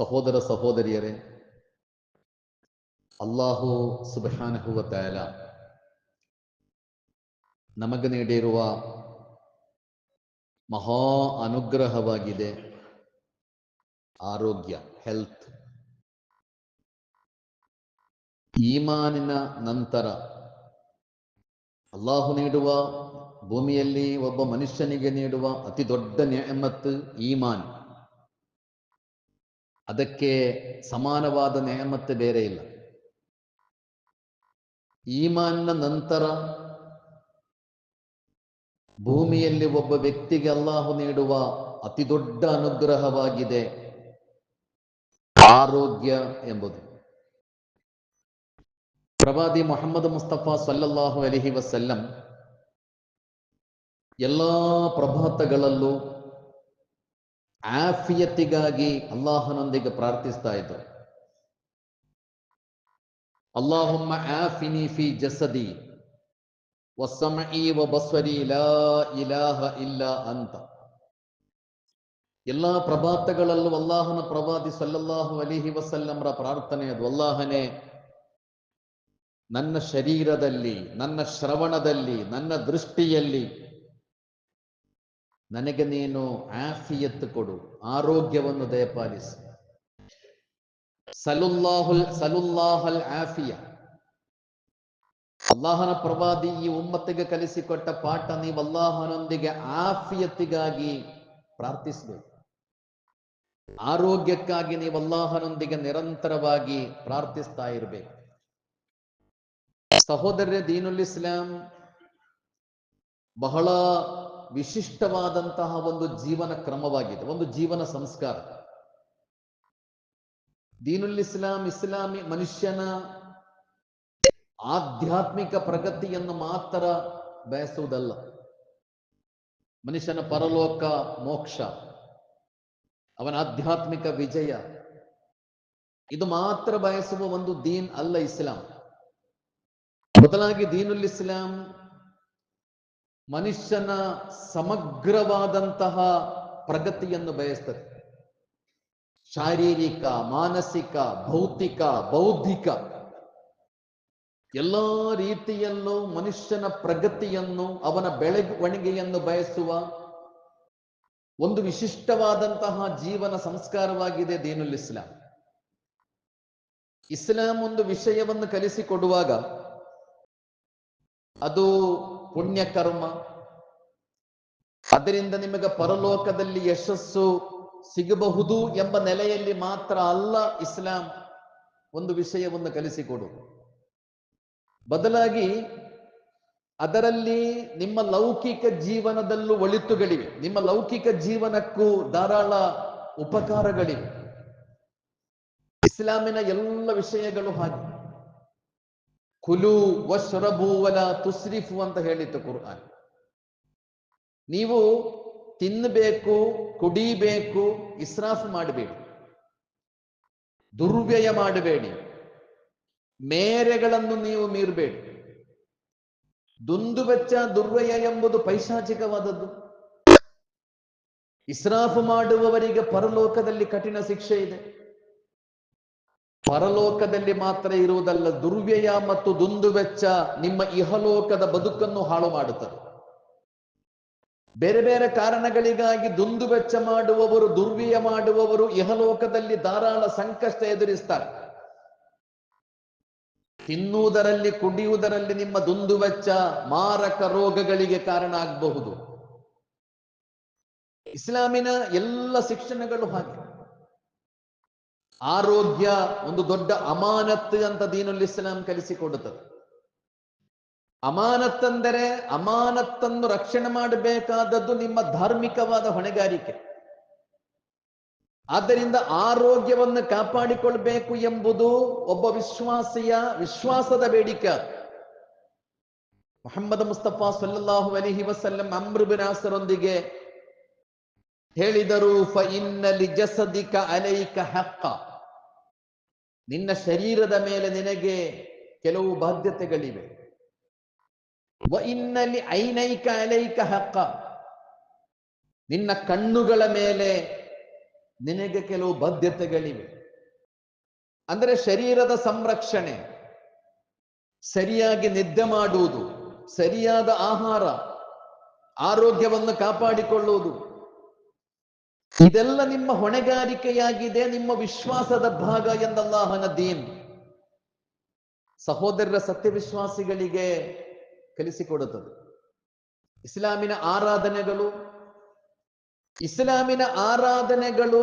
ಸಹೋದರ ಸಹೋದರಿಯರೇ, ಅಲ್ಲಾಹು ಸುಬಹಾನಹುವ ತಾಯಲ ನಮಗೆ ನೀಡಿರುವ ಮಹಾ ಅನುಗ್ರಹವಾಗಿದೆ. ಆರೋಗ್ಯ ಹೆಲ್ತ್ ಈಮಾನಿನ ನಂತರ ಅಲ್ಲಾಹು ನೀಡುವ ಭೂಮಿಯಲ್ಲಿ ಒಬ್ಬ ಮನುಷ್ಯನಿಗೆ ನೀಡುವ ಅತಿ ದೊಡ್ಡ ನ್ಯಾಮತ್ತು ಈಮಾನ್. ಅದಕ್ಕೆ ಸಮಾನವಾದ ನೇಮತ್ತೆ ಬೇರೆ ಇಲ್ಲ. ಈಮಾನ್ನ ನಂತರ ಭೂಮಿಯಲ್ಲಿ ಒಬ್ಬ ವ್ಯಕ್ತಿಗೆ ಅಲ್ಲಾಹು ನೀಡುವ ಅತಿ ದೊಡ್ಡ ಅನುಗ್ರಹವಾಗಿದೆ ಆರೋಗ್ಯ ಎಂಬುದು. ಪ್ರವಾದಿ ಮೊಹಮ್ಮದ್ ಮುಸ್ತಫಾ ಸಲ್ಲಲ್ಲಾಹು ಅಲಿಹಿ ವಸಲ್ಲಂ ಎಲ್ಲಾ ಪ್ರಭಾತಗಳಲ್ಲೂ ಆಫಿಯತ್ತಿಗಾಗಿ ಅಲ್ಲಾಹನೊಂದಿಗೆ ಪ್ರಾರ್ಥಿಸ್ತಾ ಇದ್ರು ಅಲ್ಲಾಹುಮ್ಮ ಆಫಿನಿ ಫಿ ಜಸದಿ ವಸಮಇ ವ ಬಸ್ವರಿ ಲಾ ಇಲಾಹ ಇಲ್ಲ ಅಂತ. ಎಲ್ಲಾ ಪ್ರಭಾತಗಳಲ್ಲೂ ಅಲ್ಲಾಹನ ಪ್ರವಾದಿ ಸಲ್ಲಲ್ಲಾಹು ಅಲಿಹಿ ವಸಲ್ಲಂರ ಪ್ರಾರ್ಥನೆ ಅದು. ಅಲ್ಲಾಹನೇ, ನನ್ನ ಶರೀರದಲ್ಲಿ, ನನ್ನ ಶ್ರವಣದಲ್ಲಿ, ನನ್ನ ದೃಷ್ಟಿಯಲ್ಲಿ ನನಗೆ ನೀನು ಆಫಿಯತ್ತು ಕೊಡು, ಆರೋಗ್ಯವನ್ನು ದಯಪಾಲಿಸು. ಸಲುಲ್ಲಾಹುಲ್, ಸಲುಲ್ಲಾಹಲ್ ಆಫಿಯ. ಅಲ್ಲಾಹನ ಪ್ರವಾದಿ ಈ ಉಮ್ಮತ್ತಿಗೆ ಕಲಿಸಿಕೊಟ್ಟ ಪಾಠ ನೀವು ಅಲ್ಲಾಹನೊಂದಿಗೆ ಆಫಿಯತ್ತಿಗಾಗಿ ಪ್ರಾರ್ಥಿಸಬೇಕು. ಆರೋಗ್ಯಕ್ಕಾಗಿ ನೀವು ಅಲ್ಲಾಹನೊಂದಿಗೆ ನಿರಂತರವಾಗಿ ಪ್ರಾರ್ಥಿಸ್ತಾ ಇರಬೇಕು. ಸಹೋದರ್ಯ ದೀನುಲ್ ಇಸ್ಲಾಂ ಬಹಳ ವಿಶಿಷ್ಟವಾದಂತಹ ಒಂದು ಜೀವನ ಕ್ರಮವಾಗಿದೆ, ಒಂದು ಜೀವನ ಸಂಸ್ಕಾರ. ದೀನುಲ್ ಇಸ್ಲಾಂ, ಇಸ್ಲಾಮಿ ಮನುಷ್ಯನ ಆಧ್ಯಾತ್ಮಿಕ ಪ್ರಗತಿಯನ್ನು ಮಾತ್ರ ಬಯಸುವುದಲ್ಲ. ಮನುಷ್ಯನ ಪರಲೋಕ ಮೋಕ್ಷ, ಅವನ ಆಧ್ಯಾತ್ಮಿಕ ವಿಜಯ, ಇದು ಮಾತ್ರ ಬಯಸುವ ಒಂದು ದೀನ್ ಅಲ್ಲ ಇಸ್ಲಾಂ. ಬದಲಾಗಿ ದೀನುಲ್ ಇಸ್ಲಾಂ ಮನುಷ್ಯನ ಸಮಗ್ರವಾದಂತಹ ಪ್ರಗತಿಯನ್ನು ಬಯಸ್ತದೆ. ಶಾರೀರಿಕ, ಮಾನಸಿಕ, ಭೌತಿಕ, ಬೌದ್ಧಿಕ ಎಲ್ಲ ರೀತಿಯಲ್ಲೂ ಮನುಷ್ಯನ ಪ್ರಗತಿಯನ್ನು, ಅವನ ಬೆಳವಣಿಗೆಯನ್ನು ಬಯಸುವ ಒಂದು ವಿಶಿಷ್ಟವಾದಂತಹ ಜೀವನ ಸಂಸ್ಕಾರವಾಗಿದೆ ದೀನುಲ್ ಇಸ್ಲಾಂ. ಇಸ್ಲಾಂ ಒಂದು ವಿಷಯವನ್ನು ಕಲಿಸಿಕೊಡುವಾಗ ಅದು ಪುಣ್ಯ ಕರ್ಮ ಅದರಿಂದ ನಿಮಗೆ ಪರಲೋಕದಲ್ಲಿ ಯಶಸ್ಸು ಸಿಗಬಹುದು ಎಂಬ ನೆಲೆಯಲ್ಲಿ ಮಾತ್ರ ಅಲ್ಲ ಇಸ್ಲಾಂ ಒಂದು ವಿಷಯವನ್ನು ಕಲಿಸಿಕೊಡು. ಬದಲಾಗಿ ಅದರಲ್ಲಿ ನಿಮ್ಮ ಲೌಕಿಕ ಜೀವನದಲ್ಲೂ ಒಳಿತುಗಳಿವೆ. ನಿಮ್ಮ ಲೌಕಿಕ ಜೀವನಕ್ಕೂ ಧಾರಾಳ ಉಪಕಾರಗಳಿವೆ. ಇಸ್ಲಾಮಿನ ಎಲ್ಲ ವಿಷಯಗಳು ಹಾಗೆ. ಕುಲು ವಶ್ರಭೂವಲ ವಲ ತುಸ್ರಿಫು ಅಂತ ಹೇಳಿತ್ತು ಕುರ್ಆನ್. ನೀವು ತಿನ್ನಬೇಕು ಕುಡಿಬೇಕು, ಇಸ್ರಾಫ್ ಮಾಡಬೇಡಿ. ದುರ್ವ್ಯಯ ಮಾಡಬೇಡಿ. ಮೇರೆಗಳನ್ನು ನೀವು ಮೀರಬೇಡಿ. ದುಂದು ವೆಚ್ಚ ದುರ್ವ್ಯಯ ಎಂಬುದು ಪೈಶಾಚಿಕವಾದದ್ದು. ಇಸ್ರಾಫ್ ಮಾಡುವವರಿಗೆ ಪರಲೋಕದಲ್ಲಿ ಕಠಿಣ ಶಿಕ್ಷೆ ಇದೆ. ಪರಲೋಕದಲ್ಲಿ ಮಾತ್ರ ಇರುವುದಲ್ಲ, ದುರ್ವ್ಯಯ ಮತ್ತು ದುಂದುವೆಚ್ಚ ನಿಮ್ಮ ಇಹಲೋಕದ ಬದುಕನ್ನು ಹಾಳು ಮಾಡುತ್ತದೆ. ಬೇರೆ ಬೇರೆ ಕಾರಣಗಳಿಗಾಗಿ ದುಂದುವೆಚ್ಚ ಮಾಡುವವರು, ದುರ್ವ್ಯಯ ಮಾಡುವವರು ಇಹಲೋಕದಲ್ಲಿ ಧಾರಾಳ ಸಂಕಷ್ಟ ಎದುರಿಸ್ತಾರೆ. ತಿನ್ನುವುದರಲ್ಲಿ, ಕುಡಿಯುವುದರಲ್ಲಿ ನಿಮ್ಮ ದುಂದುವೆಚ್ಚ ಮಾರಕ ರೋಗಗಳಿಗೆ ಕಾರಣ ಆಗಬಹುದು. ಇಸ್ಲಾಮಿನ ಎಲ್ಲ ಶಿಕ್ಷಣಗಳು ಹಾಗೆ. ಆರೋಗ್ಯ ಒಂದು ದೊಡ್ಡ ಅಮಾನತ್ ಅಂತ ದೀನುಲ್ ಇಸ್ಲಾಂ ಕಲಿಸಿಕೊಡುತ್ತದೆ. ಅಮಾನತ್ತೆಂದರೆ ಅಮಾನತ್ತನ್ನು ರಕ್ಷಣೆ ಮಾಡಬೇಕಾದದ್ದು ನಿಮ್ಮ ಧಾರ್ಮಿಕವಾದ ಹೊಣೆಗಾರಿಕೆ. ಆದ್ದರಿಂದ ಆರೋಗ್ಯವನ್ನು ಕಾಪಾಡಿಕೊಳ್ಬೇಕು ಎಂಬುದು ಒಬ್ಬ ವಿಶ್ವಾಸಿಯ ವಿಶ್ವಾಸದ ಬೇಡಿಕೆ ಮೊಹಮ್ಮದ್ ಮುಸ್ತಫಾ ಸಲ್ಲಾಹು ಅಲಿಹಿ ವಸಲ್ಲಂ ಅಮ್ರುಬಿನಾಸರೊಂದಿಗೆ ಹೇಳಿದರು, ಫ ಇನ್ನಲಿ ಜಸದಿಕ ಅಲೈಕ ಹಕ್ಕ. ನಿನ್ನ ಶರೀರದ ಮೇಲೆ ನಿನಗೆ ಕೆಲವು ಬಾಧ್ಯತೆಗಳಿವೆ. ಇನ್ನಲ್ಲಿ ಐನೈಕ ಅಲೈಕ ಹಕ್ಕ. ನಿನ್ನ ಕಣ್ಣುಗಳ ಮೇಲೆ ನಿನಗೆ ಕೆಲವು ಬದ್ಧತೆಗಳಿವೆ ಅಂದರೆ ಶರೀರದ ಸಂರಕ್ಷಣೆ, ಸರಿಯಾಗಿ ನಿದ್ದೆ ಮಾಡುವುದು, ಸರಿಯಾದ ಆಹಾರ, ಆರೋಗ್ಯವನ್ನು ಕಾಪಾಡಿಕೊಳ್ಳುವುದು. ಇದೆಲ್ಲ ನಿಮ್ಮ ಹೊಣೆಗಾರಿಕೆಯಾಗಿದೆ, ನಿಮ್ಮ ವಿಶ್ವಾಸದ ಭಾಗ ಎಂದಲ್ಲಾಹನ ದೀನ್. ಸಹೋದರರ ಸತ್ಯವಿಶ್ವಾಸಿಗಳಿಗೆ ಕಲಿಸಿಕೊಡುತ್ತದೆ. ಇಸ್ಲಾಮಿನ ಆರಾಧನೆಗಳು ಇಸ್ಲಾಮಿನ ಆರಾಧನೆಗಳು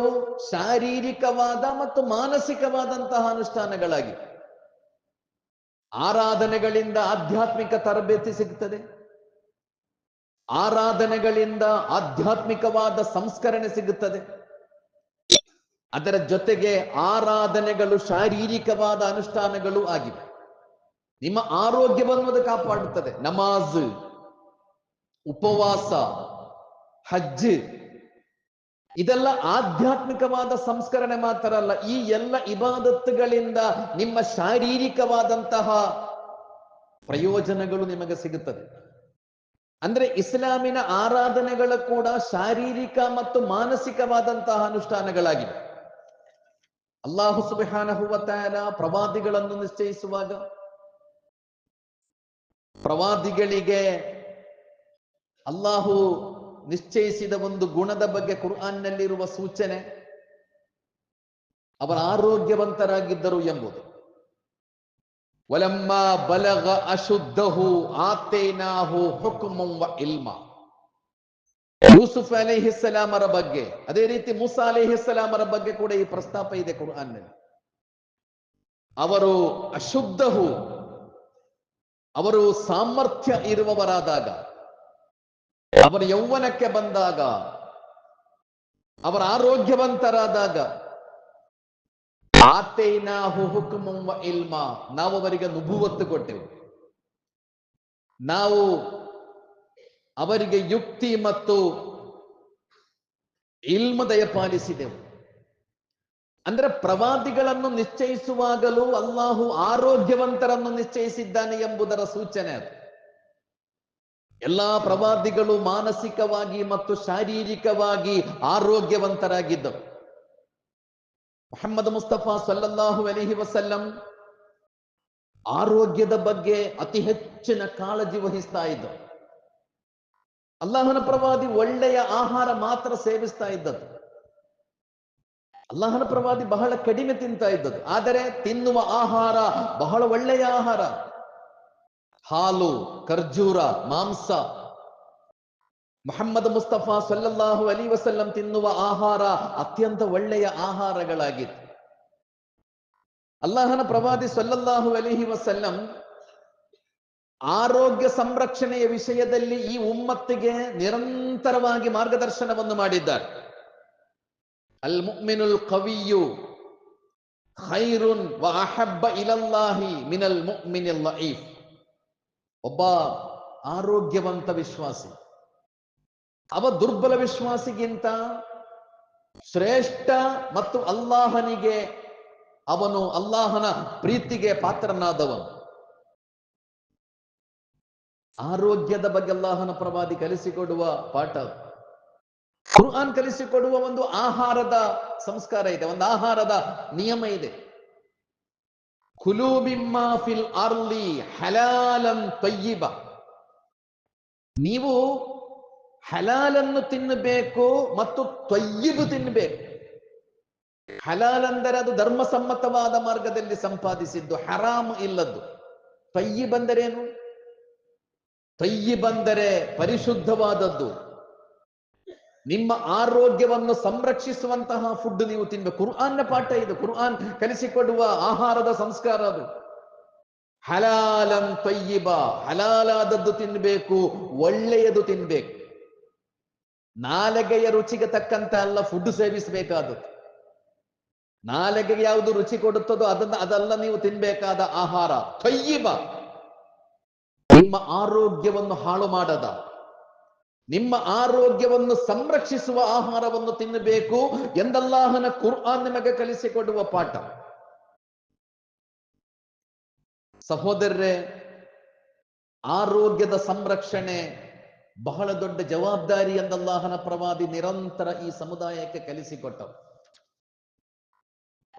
ಶಾರೀರಿಕವಾದ ಮತ್ತು ಮಾನಸಿಕವಾದಂತಹ ಅನುಷ್ಠಾನಗಳಾಗಿವೆ. ಆರಾಧನೆಗಳಿಂದ ಆಧ್ಯಾತ್ಮಿಕ ತರಬೇತಿ ಸಿಗ್ತದೆ. ಆರಾಧನೆಗಳಿಂದ ಆಧ್ಯಾತ್ಮಿಕವಾದ ಸಂಸ್ಕರಣೆ ಸಿಗುತ್ತದೆ. ಅದರ ಜೊತೆಗೆ ಆರಾಧನೆಗಳು ಶಾರೀರಿಕವಾದ ಅನುಷ್ಠಾನಗಳು ಆಗಿವೆ. ನಿಮ್ಮ ಆರೋಗ್ಯವನ್ನು ಅದು ಕಾಪಾಡುತ್ತದೆ. ನಮಾಜ್, ಉಪವಾಸ, ಹಜ್, ಇದೆಲ್ಲ ಆಧ್ಯಾತ್ಮಿಕವಾದ ಸಂಸ್ಕರಣೆ ಮಾತ್ರ ಅಲ್ಲ. ಈ ಎಲ್ಲ ಇಬಾದತ್ತುಗಳಿಂದ ನಿಮ್ಮ ಶಾರೀರಿಕವಾದಂತಹ ಪ್ರಯೋಜನಗಳು ನಿಮಗೆ ಸಿಗುತ್ತದೆ. ಅಂದ್ರೆ ಇಸ್ಲಾಮಿನ ಆರಾಧನೆಗಳ ಕೂಡ ಶಾರೀರಿಕ ಮತ್ತು ಮಾನಸಿಕವಾದಂತಹ ಅನುಷ್ಠಾನಗಳಾಗಿವೆ. ಅಲ್ಲಾಹು ಸುಬ್ಹಾನಹು ಹುವತಾಯನ ಪ್ರವಾದಿಗಳನ್ನು ನಿಶ್ಚಯಿಸುವಾಗ ಪ್ರವಾದಿಗಳಿಗೆ ಅಲ್ಲಾಹು ನಿಶ್ಚಯಿಸಿದ ಒಂದು ಗುಣದ ಬಗ್ಗೆ ಕುರ್ಆನ್ನಲ್ಲಿರುವ ಸೂಚನೆ, ಅವರ ಆರೋಗ್ಯವಂತರಾಗಿದ್ದರು ಎಂಬುದು. ವಲಮ್ಮ ಬಲಗ ಅಶುದ್ಧಹು ಆತೇನಾಹು ಹುಕ್ಮಂ ಇಲ್ಮ ಯೂಸುಫ್ ಅಲಿಹಿಸ್ಸಲಾಮರ ಬಗ್ಗೆ, ಅದೇ ರೀತಿ ಮುಸಾ ಅಲಿಹಿಸ್ಸಲಾಮರ ಬಗ್ಗೆ ಕೂಡ ಈ ಪ್ರಸ್ತಾಪ ಇದೆ ಕುರ್ಆನ್ನಲ್ಲಿ ಅವರು ಅಶುದ್ಧಹು, ಅವರು ಸಾಮರ್ಥ್ಯ ಇರುವವರಾದಾಗ, ಅವರ ಯೌವನಕ್ಕೆ ಬಂದಾಗ, ಅವರ ಆರೋಗ್ಯವಂತರಾದಾಗ ವ ಇಲ್ಮ. ನಾವು ಅವರಿಗೆ ನುಬುವತ್ತು ಕೊಟ್ಟೆವು. ನಾವು ಅವರಿಗೆ ಯುಕ್ತಿ ಮತ್ತು ಇಲ್ಮ ದಯಪಾಲಿಸಿದೆವು. ಅಂದ್ರೆ ಪ್ರವಾದಿಗಳನ್ನು ನಿಶ್ಚಯಿಸುವಾಗಲೂ ಅಲ್ಲಾಹು ಆರೋಗ್ಯವಂತರನ್ನು ನಿಶ್ಚಯಿಸಿದ್ದಾನೆ ಎಂಬುದರ ಸೂಚನೆ ಅದು. ಎಲ್ಲಾ ಪ್ರವಾದಿಗಳು ಮಾನಸಿಕವಾಗಿ ಮತ್ತು ಶಾರೀರಿಕವಾಗಿ ಆರೋಗ್ಯವಂತರಾಗಿದ್ದರು ಮೊಹಮ್ಮದ್ ಮುಸ್ತಫಾ ಸಲ್ಲಲ್ಲಾಹು ಅಲಿಹಿ ವಸಲ್ಲಂ ಆರೋಗ್ಯದ ಬಗ್ಗೆ ಅತಿ ಹೆಚ್ಚಿನ ಕಾಳಜಿ ವಹಿಸ್ತಾ ಇದ್ದರು. ಅಲ್ಲಾಹನ ಪ್ರವಾದಿ ಒಳ್ಳೆಯ ಆಹಾರ ಮಾತ್ರ ಸೇವಿಸ್ತಾ ಇದ್ದದ್ದು. ಅಲ್ಲಾಹನ ಪ್ರವಾದಿ ಬಹಳ ಕಡಿಮೆ ತಿಂತಾ ಇದ್ದದ್ದು. ಆದರೆ ತಿನ್ನುವ ಆಹಾರ ಬಹಳ ಒಳ್ಳೆಯ ಆಹಾರ. ಹಾಲು, ಖರ್ಜೂರ, ಮಾಂಸ ಮೊಹಮ್ಮದ್ ಮುಸ್ತಫಾ ಸಲ್ಲಲ್ಲಾಹು ಅಲಿ ವಸಲ್ಲಂ ತಿನ್ನುವ ಆಹಾರ ಅತ್ಯಂತ ಒಳ್ಳೆಯ ಆಹಾರಗಳಾಗಿತ್ತು. ಅಲ್ಲಾಹನ ಪ್ರವಾದಿ ಸಲ್ಲಲ್ಲಾಹು ಅಲಿಹಿ ವಸಲ್ಲಂ ಆರೋಗ್ಯ ಸಂರಕ್ಷಣೆಯ ವಿಷಯದಲ್ಲಿ ಈ ಉಮ್ಮತ್ತಿಗೆ ನಿರಂತರವಾಗಿ ಮಾರ್ಗದರ್ಶನವನ್ನು ಮಾಡಿದ್ದಾರೆ. ಅಲ್ ಮುಕ್ಮಿನುಲ್ ಕವಿಯು ಖೈರುನ್ ವ ಅಹಬ್ಬ ಇಲಲ್ಲಾಹಿ ಮಿನಲ್ ಮುಕ್ಮಿನಿಲ್ ಲঈಫ್ ಒಬ್ಬ ಆರೋಗ್ಯವಂತ ವಿಶ್ವಾಸಿ. ಅವ ದುರ್ಬಲ ವಿಶ್ವಾಸಿಗಿಂತ ಶ್ರೇಷ್ಠ ಮತ್ತು ಅಲ್ಲಾಹನಿಗೆ, ಅವನು ಅಲ್ಲಾಹನ ಪ್ರೀತಿಗೆ ಪಾತ್ರನಾದವನು. ಆರೋಗ್ಯದ ಬಗ್ಗೆ ಅಲ್ಲಾಹನ ಪ್ರವಾದಿ ಕಲಿಸಿಕೊಡುವ ಪಾಠ ಕುರ್ಆನ್ ಕಲಿಸಿಕೊಡುವ ಒಂದು ಆಹಾರದ ಸಂಸ್ಕಾರ ಇದೆ, ಒಂದು ಆಹಾರದ ನಿಯಮ ಇದೆ. ಕುಲೂಬಿಮ್ಮಾ ಫಿಲ್ ಅರ್ಲಿ ಹಲಾಲಂ ತಯ್ಯಿಬ. ನೀವು ಹಲಾಲನ್ನು ತಿನ್ನಬೇಕು ಮತ್ತು ತೊಯ್ಯಿಬು ತಿನ್ನಬೇಕು. ಹಲಾಲ್ ಅದು ಧರ್ಮಸಮ್ಮತವಾದ ಮಾರ್ಗದಲ್ಲಿ ಸಂಪಾದಿಸಿದ್ದು, ಹರಾಮ್ ಇಲ್ಲದ್ದು. ತಯ್ಯಿ ಬಂದರೇನು? ತಯ್ಯಿ ಬಂದರೆ ಪರಿಶುದ್ಧವಾದದ್ದು. ನಿಮ್ಮ ಆರೋಗ್ಯವನ್ನು ಸಂರಕ್ಷಿಸುವಂತಹ ಫುಡ್ ನೀವು ತಿನ್ಬೇಕು. ಕುರ್ಆನ್ನ ಪಾಠ ಇದು. ಕುರ್ಆನ್ ಕಲಿಸಿಕೊಡುವ ಆಹಾರದ ಸಂಸ್ಕಾರ ಅದು. ಹಲಾಲಂ ತಯ್ಯಿಬ. ಹಲಾಲಾದದ್ದು ತಿನ್ಬೇಕು, ಒಳ್ಳೆಯದು ತಿನ್ಬೇಕು. ನಾಲಿಗೆಯ ರುಚಿಗೆ ತಕ್ಕಂತ ಅಲ್ಲ ಫುಡ್ ಸೇವಿಸಬೇಕಾದದ್ದು. ನಾಲಿಗೆಗೆ ಯಾವುದು ರುಚಿ ಕೊಡುತ್ತದೋ ಅದನ್ನ, ಅದಲ್ಲ ನೀವು ತಿನ್ಬೇಕಾದ ಆಹಾರ. ಕೈಯಿಬ ನಿಮ್ಮ ಆರೋಗ್ಯವನ್ನು ಹಾಳು ಮಾಡದ. ನಿಮ್ಮ ಆರೋಗ್ಯವನ್ನು ಸಂರಕ್ಷಿಸುವ ಆಹಾರವನ್ನು ತಿನ್ನಬೇಕು ಎಂದಲ್ಲಾಹನ ಕುರ್ಆನ್ ನಿಮಗೆ ಕಲಿಸಿಕೊಡುವ ಪಾಠ. ಸಹೋದರರೇ, ಆರೋಗ್ಯದ ಸಂರಕ್ಷಣೆ ಬಹಳ ದೊಡ್ಡ ಜವಾಬ್ದಾರಿ ಎಂದಲ್ಲಾಹನ ಪ್ರವಾದಿ ನಿರಂತರ ಈ ಸಮುದಾಯಕ್ಕೆ ಕಲಿಸಿಕೊಟ್ಟವು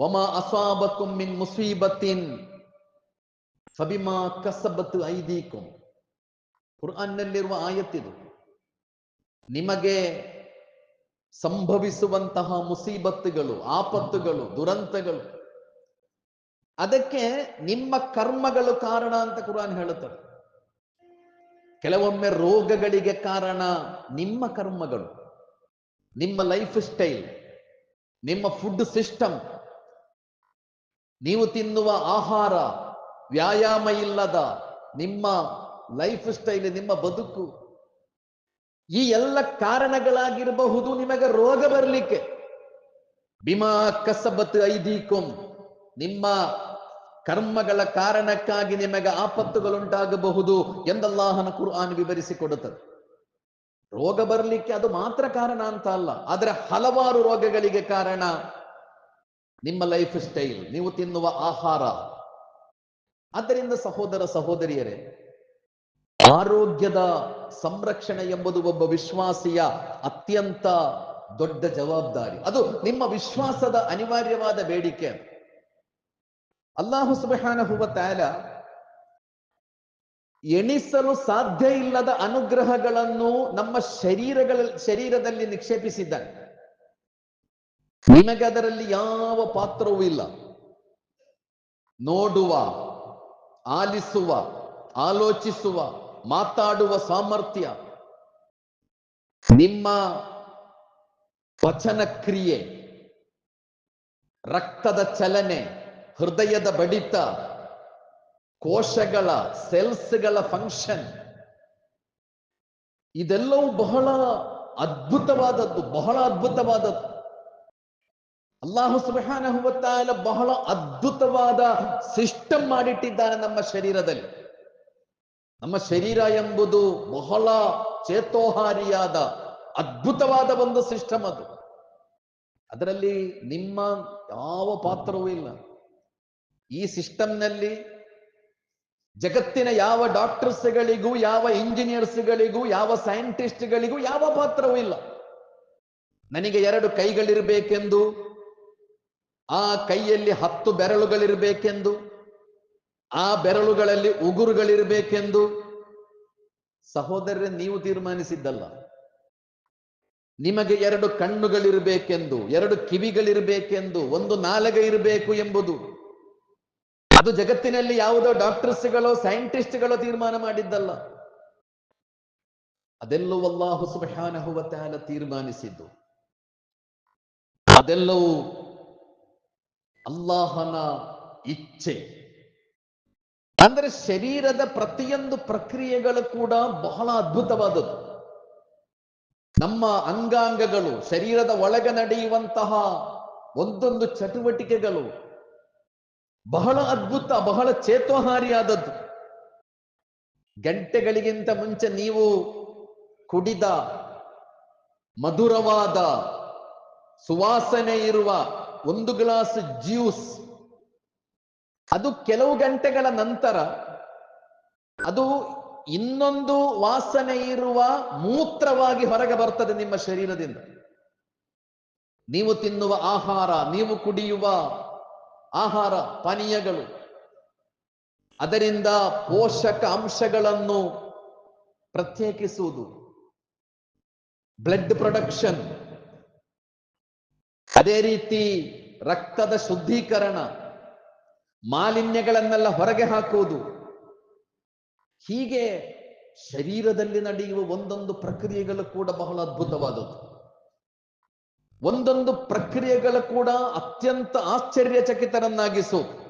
ಒಮ ಅಸಾಬಕುಂ ಮಿನ್ ಮುಸೀಬತ್ತಿನ್ ಫಬಿಮಾ ಕಸಬತ್ ಐದೀಕುಂ. ಕುರ್ಆನ್ನಲ್ಲಿರುವ ಆಯತ್ತಿದು, ನಿಮಗೆ ಸಂಭವಿಸುವಂತಹ ಮುಸೀಬತ್ತುಗಳು, ಆಪತ್ತುಗಳು, ದುರಂತಗಳು, ಅದಕ್ಕೆ ನಿಮ್ಮ ಕರ್ಮಗಳು ಕಾರಣ ಅಂತ ಕುರಾನ್ ಹೇಳುತ್ತದೆ. ಕೆಲವೊಮ್ಮೆ ರೋಗಗಳಿಗೆ ಕಾರಣ ನಿಮ್ಮ ಕರ್ಮಗಳು, ನಿಮ್ಮ ಲೈಫ್ ಸ್ಟೈಲ್ ನಿಮ್ಮ ಫುಡ್ ಸಿಸ್ಟಮ್ ನೀವು ತಿನ್ನುವ ಆಹಾರ ವ್ಯಾಯಾಮ ಇಲ್ಲದ ನಿಮ್ಮ ಲೈಫ್ ಸ್ಟೈಲ್ ನಿಮ್ಮ ಬದುಕು. ಈ ಎಲ್ಲ ಕಾರಣಗಳಾಗಿರಬಹುದು ನಿಮಗೆ ರೋಗ ಬರಲಿಕ್ಕೆ. ಬಿಮಾ ಕಸಬತ್ ಐದೀಕುಂ, ನಿಮ್ಮ ಕರ್ಮಗಳ ಕಾರಣಕ್ಕಾಗಿ ನಿಮಗೆ ಆಪತ್ತುಗಳುಂಟಾಗಬಹುದು ಎಂದಲ್ಲಾಹನ ಕುರ್ಆನ್ ವಿವರಿಸಿಕೊಡುತ್ತದೆ. ರೋಗ ಬರಲಿಕ್ಕೆ ಅದು ಮಾತ್ರ ಕಾರಣ ಅಂತ ಅಲ್ಲ, ಆದರೆ ಹಲವಾರು ರೋಗಗಳಿಗೆ ಕಾರಣ ನಿಮ್ಮ ಲೈಫ್ ಸ್ಟೈಲ್, ನೀವು ತಿನ್ನುವ ಆಹಾರ. ಆದ್ದರಿಂದ ಸಹೋದರ ಸಹೋದರಿಯರೇ, ಆರೋಗ್ಯದ ಸಂರಕ್ಷಣೆ ಎಂಬುದು ಒಬ್ಬ ವಿಶ್ವಾಸಿಯ ಅತ್ಯಂತ ದೊಡ್ಡ ಜವಾಬ್ದಾರಿ. ಅದು ನಿಮ್ಮ ವಿಶ್ವಾಸದ ಅನಿವಾರ್ಯವಾದ ಬೇಡಿಕೆ ಅಲ್ಲಾಹು ಸುಬಹಾನಹು ವ ತಆಲ ಎಣಿಸಲು ಸಾಧ್ಯ ಇಲ್ಲದ ಅನುಗ್ರಹಗಳನ್ನು ನಮ್ಮ ಶರೀರಗಳ, ಶರೀರದಲ್ಲಿ ನಿಕ್ಷೇಪಿಸಿದ್ದಾನೆ. ನಿಮಗೆ ಅದರಲ್ಲಿ ಯಾವ ಪಾತ್ರವೂ ಇಲ್ಲ. ನೋಡುವ, ಆಲಿಸುವ, ಆಲೋಚಿಸುವ, ಮಾತಾಡುವ ಸಾಮರ್ಥ್ಯ ನಿಮ್ಮ ಪಚನ ಕ್ರಿಯೆ ರಕ್ತದ ಚಲನೆ ಹೃದಯದ ಬಡಿತ, ಕೋಶಗಳ, ಸೆಲ್ಸ್ಗಳ ಫಂಕ್ಷನ್ ಇದೆಲ್ಲವೂ ಬಹಳ ಅದ್ಭುತವಾದದ್ದು ಬಹಳ ಅದ್ಭುತವಾದದ್ದು. ಅಲ್ಲಾಹು ಸುಬ್ಹಾನಹು ವ ಬಹಳ ಅದ್ಭುತವಾದ ಸಿಸ್ಟಮ್ ಮಾಡಿಟ್ಟಿದ್ದಾನೆ ನಮ್ಮ ಶರೀರದಲ್ಲಿ. ನಮ್ಮ ಶರೀರ ಎಂಬುದು ಬಹಳ ಚೇತೋಹಾರಿಯಾದ ಅದ್ಭುತವಾದ ಒಂದು ಸಿಸ್ಟಮ್ ಅದು. ಅದರಲ್ಲಿ ನಿಮ್ಮ ಯಾವ ಪಾತ್ರವೂ ಇಲ್ಲ. ಈ ಸಿಸ್ಟಮ್ನಲ್ಲಿ ಜಗತ್ತಿನ ಯಾವ ಡಾಕ್ಟರ್ಸ್ಗಳಿಗೂ, ಯಾವ ಇಂಜಿನಿಯರ್ಸ್ಗಳಿಗೂ, ಯಾವ ಸೈಂಟಿಸ್ಟ್ಗಳಿಗೂ ಯಾವ ಪಾತ್ರವೂ ಇಲ್ಲ. ನನಗೆ ಎರಡು ಕೈಗಳಿರಬೇಕೆಂದು, ಆ ಕೈಯಲ್ಲಿ ಹತ್ತು ಬೆರಳುಗಳಿರಬೇಕೆಂದು, ಆ ಬೆರಳುಗಳಲ್ಲಿ ಉಗುರುಗಳಿರಬೇಕೆಂದು ಸಹೋದರರೇ, ನೀವು ತೀರ್ಮಾನಿಸಿದ್ದಲ್ಲ. ನಿಮಗೆ ಎರಡು ಕಣ್ಣುಗಳಿರಬೇಕೆಂದು, ಎರಡು ಕಿವಿಗಳಿರಬೇಕೆಂದು, ಒಂದು ನಾಲಗೆ ಇರಬೇಕು ಎಂಬುದು ಅದು ಜಗತ್ತಿನಲ್ಲಿ ಯಾವುದೋ ಡಾಕ್ಟರ್ಸ್ಗಳೋ, ಸೈಂಟಿಸ್ಟ್ಗಳೋ ತೀರ್ಮಾನ ಮಾಡಿದ್ದಲ್ಲ. ಅದೆಲ್ಲವೂ ಅಲ್ಲಾಹು ತಆಲ ತೀರ್ಮಾನಿಸಿದ್ದು. ಅದೆಲ್ಲವೂ ಅಲ್ಲಾಹನ ಇಚ್ಛೆ. ಅಂದರೆ ಶರೀರದ ಪ್ರತಿಯೊಂದು ಪ್ರಕ್ರಿಯೆಗಳು ಕೂಡ ಬಹಳ ಅದ್ಭುತವಾದದ್ದು. ನಮ್ಮ ಅಂಗಾಂಗಗಳು, ಶರೀರದ ಒಳಗೆ ನಡೆಯುವಂತಹ ಒಂದೊಂದು ಚಟುವಟಿಕೆಗಳು ಬಹಳ ಅದ್ಭುತ, ಬಹಳ ಚೇತೋಹಾರಿಯಾದದ್ದು. ಗಂಟೆಗಳಿಗಿಂತ ಮುಂಚೆ ನೀವು ಕುಡಿದ ಮಧುರವಾದ ಸುವಾಸನೆ ಇರುವ ಒಂದು ಗ್ಲಾಸ್ ಜ್ಯೂಸ್, ಅದು ಕೆಲವು ಗಂಟೆಗಳ ನಂತರ ಅದು ಇನ್ನೊಂದು ವಾಸನೆ ಇರುವ ಮೂತ್ರವಾಗಿ ಹೊರಗೆ ಬರ್ತದೆ ನಿಮ್ಮ ಶರೀರದಿಂದ. ನೀವು ತಿನ್ನುವ ಆಹಾರ, ನೀವು ಕುಡಿಯುವ ಆಹಾರ ಪಾನೀಯಗಳು. ಅದರಿಂದ ಪೋಷಕ ಅಂಶಗಳನ್ನು ಪ್ರತ್ಯೇಕಿಸುವುದು. Blood production. ಅದೇ ರೀತಿ ರಕ್ತದ ಶುದ್ಧೀಕರಣ. ಮಾಲಿನ್ಯಗಳನ್ನೆಲ್ಲ ಹೊರಗೆ ಹಾಕುವುದು. ಹೀಗೆ ಶರೀರದಲ್ಲಿ ನಡೆಯುವ ಒಂದೊಂದು ಪ್ರಕ್ರಿಯೆಗಳು ಕೂಡ ಬಹಳ ಅದ್ಭುತವಾದದ್ದು. ಒಂದೊಂದು ಪ್ರಕ್ರಿಯೆಗಳು ಕೂಡ ಅತ್ಯಂತ ಆಶ್ಚರ್ಯಚಕಿತರನ್ನಾಗಿಸು.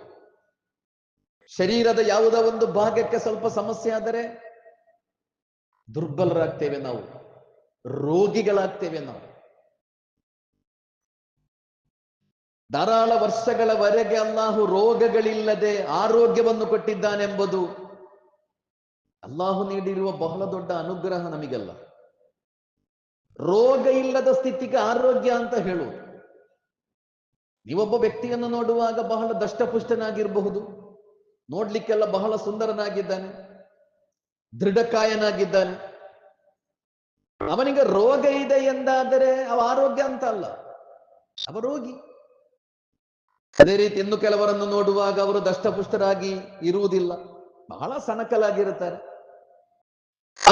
ಶರೀರದ ಯಾವುದೋ ಒಂದು ಭಾಗಕ್ಕೆ ಸ್ವಲ್ಪ ಸಮಸ್ಯೆ ಆದರೆ ದುರ್ಬಲರಾಗ್ತೇವೆ ನಾವು. ರೋಗಿಗಳಾಗ್ತೇವೆ ನಾವು. ಧಾರಾಳ ವರ್ಷಗಳವರೆಗೆ ಅಲ್ಲಾಹು ರೋಗಗಳಿಲ್ಲದೆ ಆರೋಗ್ಯವನ್ನು ಕೊಟ್ಟಿದ್ದಾನೆಂಬುದು ಅಲ್ಲಾಹು ನೀಡಿರುವ ಬಹಳ ದೊಡ್ಡ ಅನುಗ್ರಹ ನಮಗೆಲ್ಲ. ರೋಗ ಇಲ್ಲದ ಸ್ಥಿತಿಗೆ ಆರೋಗ್ಯ ಅಂತ ಹೇಳುವುದು. ನೀವೊಬ್ಬ ವ್ಯಕ್ತಿಯನ್ನು ನೋಡುವಾಗ ಬಹಳ ದಷ್ಟಪುಷ್ಟನಾಗಿರಬಹುದು. ನೋಡ್ಲಿಕ್ಕೆಲ್ಲ ಬಹಳ ಸುಂದರನಾಗಿದ್ದಾನೆ. ದೃಢಕಾಯನಾಗಿದ್ದಾನೆ. ಅವನಿಗೆ ರೋಗ ಇದೆ ಎಂದಾದರೆ ಅವ ಆರೋಗ್ಯ ಅಂತ ಅಲ್ಲ. ಅವ ರೋಗಿ. ಅದೇ ರೀತಿ ಇನ್ನು ಕೆಲವರನ್ನು ನೋಡುವಾಗ ಅವರು ದಷ್ಟಪುಷ್ಟರಾಗಿ ಇರುವುದಿಲ್ಲ. ಬಹಳ ಸಣಕಲಾಗಿರುತ್ತಾರೆ